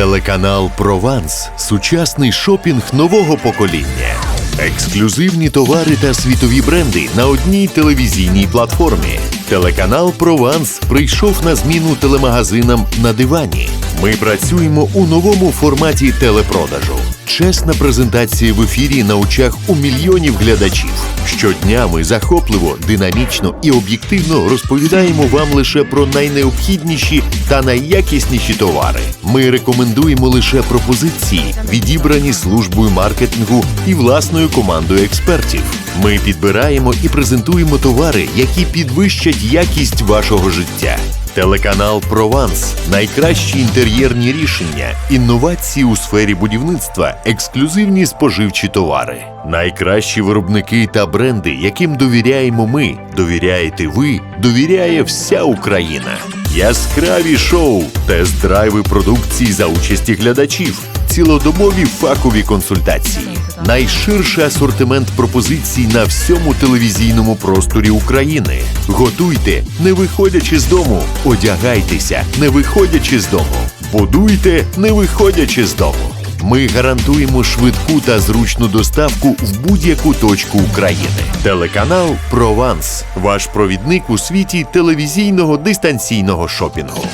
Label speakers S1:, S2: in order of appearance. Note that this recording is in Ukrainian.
S1: Телеканал Прованс сучасний шопінг нового покоління. Ексклюзивні товари та світові бренди на одній телевізійній платформі. Телеканал Прованс прийшов на зміну телемагазинам на дивані. Ми працюємо у новому форматі телепродажу. Чесна презентація в ефірі на очах у мільйонів глядачів. Щодня ми захопливо, динамічно і об'єктивно розповідаємо вам лише про найнеобхідніші та найякісніші товари. Ми рекомендуємо лише пропозиції, відібрані службою маркетингу і власною командою експертів. Ми підбираємо і презентуємо товари, які підвищать якість вашого життя. Телеканал Прованс. Найкращі інтер'єрні рішення, інновації у сфері будівництва, ексклюзивні споживчі товари, найкращі виробники та бренди, яким довіряємо ми, довіряєте ви, довіряє вся Україна. Яскраві шоу, тест-драйви продукції за участі глядачів, цілодобові фахові консультації, найширший асортимент пропозицій на всьому телевізійному просторі України. Готуйте, не виходячи з дому, одягайтеся, не виходячи з дому, будуйте, не виходячи з дому. Ми гарантуємо швидку та зручну доставку в будь-яку точку України. Телеканал Прованс ваш провідник у світі телевізійного дистанційного шопінгу.